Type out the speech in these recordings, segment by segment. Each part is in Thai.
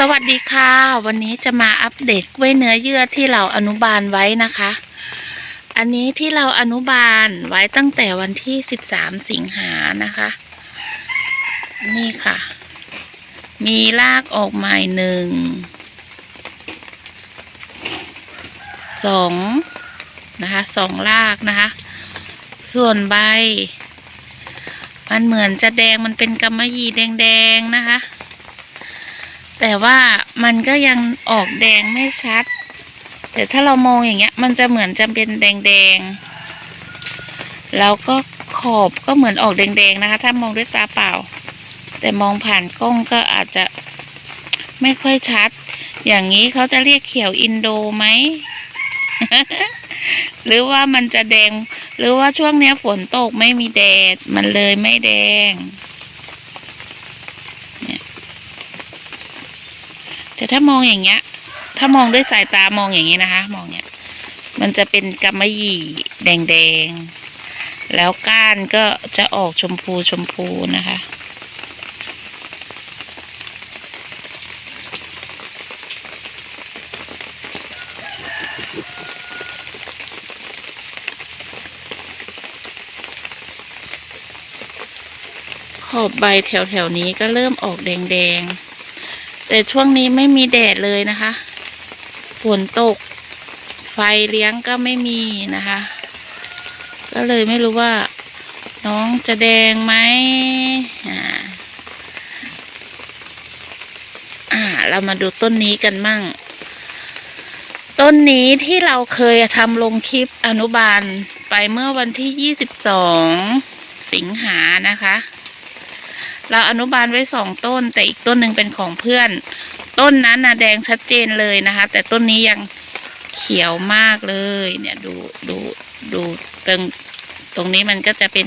สวัสดีค่ะ วันนี้จะมาอัปเดตกล้วยเนื้อเยื่อที่เราอนุบาลไว้นะคะ อันนี้ที่เราอนุบาลไว้ตั้งแต่วันที่13สิงหานะคะ นี่ค่ะ มีรากออกใหม่หนึ่งสองนะคะสองรากนะคะ ส่วนใบ มันเหมือนจะแดงมันเป็นกำมะหยี่แดงๆนะคะ แต่ว่ามันก็ยังออกแดงไม่ชัด แต่ถ้าเรามองอย่างเงี้ย มันจะเหมือนจะเป็นแดงๆแล้วก็ขอบก็เหมือนออกแดงๆนะคะ ถ้ามองด้วยตาเปล่า แต่มองผ่านกล้องก็อาจจะไม่ค่อยชัด อย่างนี้เขาจะเรียกเขียวอินโดไหม หรือว่ามันจะแดง หรือว่าช่วงนี้ฝนตกไม่มีแดด มันเลยไม่แดง แต่ถ้ามองอย่างเงี้ย ถ้ามองด้วยสายตามองอย่างนี้นะคะ มองเนี้ย มันจะเป็นกำมะหยี่แดงๆ แล้วก้านก็จะออกชมพูชมพูนะคะ ขอบใบแถวๆนี้ก็เริ่มออกแดงๆ แต่ช่วงนี้ไม่มีแดดเลยนะคะ ฝนตก ไฟเลี้ยงก็ไม่มีนะคะ ก็เลยไม่รู้ว่า น้องจะแดงไหมอ่าอ่า เรามาดูต้นนี้กันมั่ง ต้นนี้ที่เราเคยทำลงคลิปอนุบาลไปเมื่อวันที่22สิงหานะคะ เราอนุบาลไว้สองต้น แต่อีกต้นหนึ่งเป็นของเพื่อน ต้นนั้นนะแดงชัดเจนเลยนะคะ แต่ต้นนี้ยังเขียวมากเลย เนี่ยดูดูดูตรงตรงนี้มันก็จะเป็น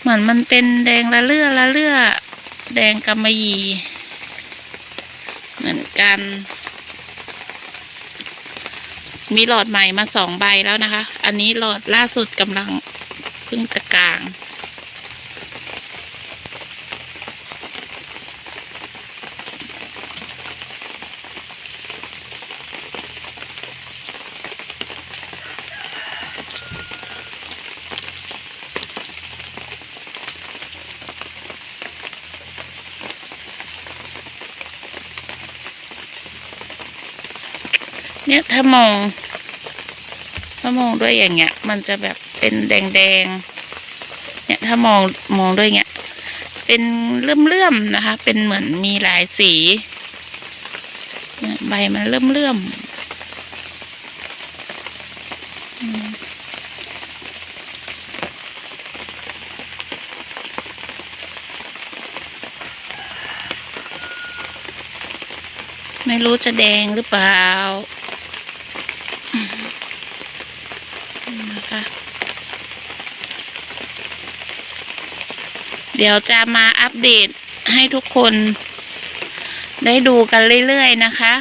เหมือนมันเป็นแดงละเลือละเลือแดงกำมะหยี่เหมือนกัน มีหลอดใหม่มาสองใบแล้วนะคะ อันนี้หลอดล่าสุดกำลังเพิ่งจะกลาง เนี่ยถ้ามอง ถ้ามองด้วยอย่างเงี้ย มันจะแบบเป็นแดงๆเนี่ยถ้ามองมองด้วยเงี้ย เป็นเลื่อมๆนะคะ เป็นเหมือนมีหลายสีเนี่ยใบมันเลื่อมๆอืมไม่รู้จะแดงหรือเปล่า นะคะ เดี๋ยวจะมาอัปเดตให้ทุกคนได้ดูกันเรื่อยๆนะคะ